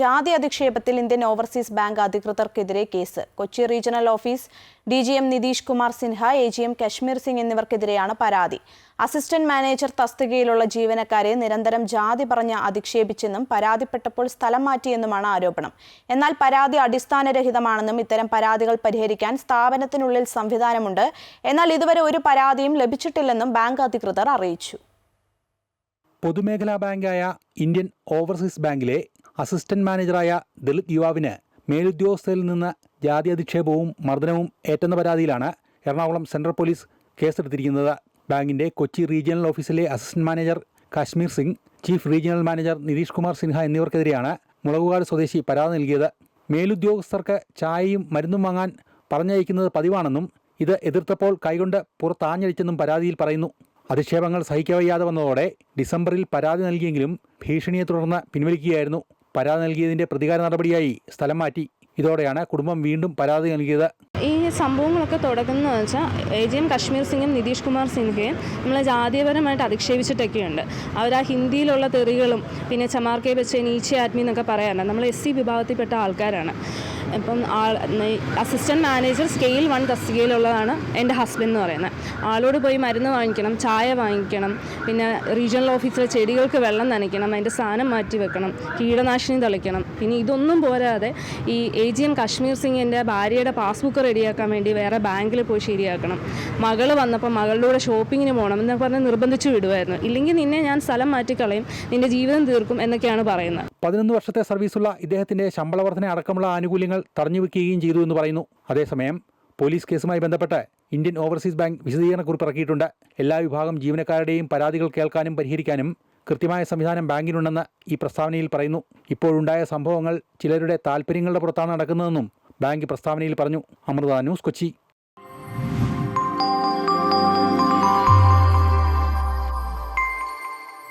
ജാതി അധിക്ഷേപത്തിൽ Indian overseas bank അധികൃതർക്കെതിരെ case. Kochi regional office D G M Nitish Kumar Sinha A G M Kashmir Singh എന്നിവർക്കെതിരെയാണ് പരാതി. Assistant manager തസ്തികയിലുള്ള ജീവനക്കാരെ നിരന്തരം ജാതി പറഞ്ഞ് അധിക്ഷേപിച്ചെന്നും പരാതിപ്പെട്ടപ്പോൾ സ്ഥലം മാറ്റിയെന്നുമാണ് ആരോപണം. എന്നാൽ പരാതി അടിസ്ഥാനരഹിതമാണെന്നും ഇത്തരം പരാതികൾ പരിഹരിക്കാൻ സ്ഥാപനത്തിനുള്ളിൽ സംവിധാനമുണ്ട്. എന്നാൽ ഇതുവരെ ഒരു പരാതിയും ലഭിച്ചിട്ടില്ലെന്നും ബാങ്ക് അധികൃതർ അറിയിച്ചു. പൊതുമേഖലാ ബാങ്കായ ഇന്ത്യൻ ഓവർസീസ് ബാങ്കിലെ അസിസ്റ്റന്റ് മാനേജറായ ദളിത് യുവാവിന് മേലുദ്യോഗസ്ഥരിൽ നിന്ന് ജാതി അധിക്ഷേപവും മർദ്ദനവും ഏറ്റെന്ന പരാതിയിലാണ് എറണാകുളം സെൻട്രൽ പോലീസ് കേസെടുത്തിരിക്കുന്നത്. ബാങ്കിന്റെ കൊച്ചി റീജിയണൽ ഓഫീസിലെ assistant manager Kashmir Singh chief regional manager Nitish Kumar Sinha എന്നിവർക്കെതിരെയാണ് Mulakukad സ്വദേശി പരാതി നൽകിയത്. മേലുദ്യോഗസ്ഥർക്ക് ചായയും മരുന്നും വാങ്ങാൻ പറഞ്ഞയക്കുന്നത് പതിവാണെന്നും ഇത് എതിർത്തപ്പോൾ കൈകൊണ്ട് പുറത്താഞ്ഞടിച്ചെന്നും പരാതിയിൽ പറയുന്നു. അധിക്ഷേപങ്ങൾ സഹിക്കവയ്യാതെ വന്നതോടെ ഡിസംബറിൽ പരാതി നൽകിയെങ്കിലും ഭീഷണിയെ തുടർന്ന് പിൻവലിക്കുകയായിരുന്നു. പരാതി നൽകിയതിന്റെ പ്രതികാര നടപടിയായി സ്ഥലം മാറ്റി. ഇതോടെയാണ് കുടുംബം വീണ്ടും പരാതി നൽകിയത്. ഈ സംഭവങ്ങളൊക്കെ തുടങ്ങുന്നത് വെച്ചാൽ എ ജി എം കശ്മീർ സിംഗും നിതീഷ് കുമാർ സിൻഹയും നമ്മൾ ജാതീയപരമായിട്ട് അധിക്ഷേപിച്ചിട്ടൊക്കെയുണ്ട്. അവർ ആ ഹിന്ദിയിലുള്ള തെറികളും പിന്നെ ചമാർക്കെ വെച്ച് നീച്ച ആത്മി എന്നൊക്കെ പറയാറുണ്ട്. നമ്മൾ എസ് സി വിഭാഗത്തിൽപ്പെട്ട ആൾക്കാരാണ്. ഇപ്പം ആൾ അസിസ്റ്റന്റ് മാനേജർ സ്കെയിൽ വൺ തസ്തികയിലുള്ളതാണ് എന്റെ ഹസ്ബൻഡ് എന്ന് പറയുന്നത്. ആളോട് പോയി മരുന്ന് വാങ്ങിക്കണം ചായ വാങ്ങിക്കണം പിന്നെ റീജിയണൽ ഓഫീസിലെ ചെടികൾക്ക് വെള്ളം നനയ്ക്കണം അതിന്റെ സാധനം മാറ്റി വെക്കണം കീടനാശിനി തളിക്കണം. പിന്നെ ഇതൊന്നും പോരാതെ ഈ എ ജി എം കശ്മീർ സിംഗിന്റെ ഭാര്യയുടെ പാസ്ബുക്ക് റെഡിയാക്കാൻ വേണ്ടി വേറെ ബാങ്കിൽ പോയി ശരിയാക്കണം. മകൾ വന്നപ്പോൾ മകളുടെ ഷോപ്പിങ്ങിന് പോകണം എന്നൊക്കെ പറഞ്ഞ് നിർബന്ധിച്ചു വിടുമായിരുന്നു ഇല്ലെങ്കിൽ നിന്നെ ഞാൻ സ്ഥലം മാറ്റിക്കളയും നിന്റെ ജീവിതം തീർക്കും എന്നൊക്കെയാണ് പറയുന്നത്. പതിനൊന്ന് വർഷത്തെ സർവീസുള്ള ഇദ്ദേഹത്തിന്റെ ശമ്പള വർധന അടക്കമുള്ള ആനുകൂല്യങ്ങൾ തടഞ്ഞുവെക്കുകയും ചെയ്തു എന്ന് പറയുന്നു. അതേസമയം പോലീസ് കേസുമായി ബന്ധപ്പെട്ട് ഇന്ത്യൻ ഓവർസീസ് ബാങ്ക് വിശദീകരണക്കുറിപ്പ് ഇറക്കിയിട്ടുണ്ട്. എല്ലാ വിഭാഗം ജീവനക്കാരുടെയും പരാതികൾ കേൾക്കാനും പരിഹരിക്കാനും കൃത്യമായ സംവിധാനം ബാങ്കിനുണ്ടെന്ന് ഈ പ്രസ്താവനയിൽ പറയുന്നു. ഇപ്പോഴുണ്ടായ സംഭവങ്ങൾ ചിലരുടെ താൽപ്പര്യങ്ങളുടെ പുറത്താണ് നടക്കുന്നതെന്നും ബാങ്ക് പ്രസ്താവനയിൽ പറഞ്ഞു. അമൃത ന്യൂസ് കൊച്ചി.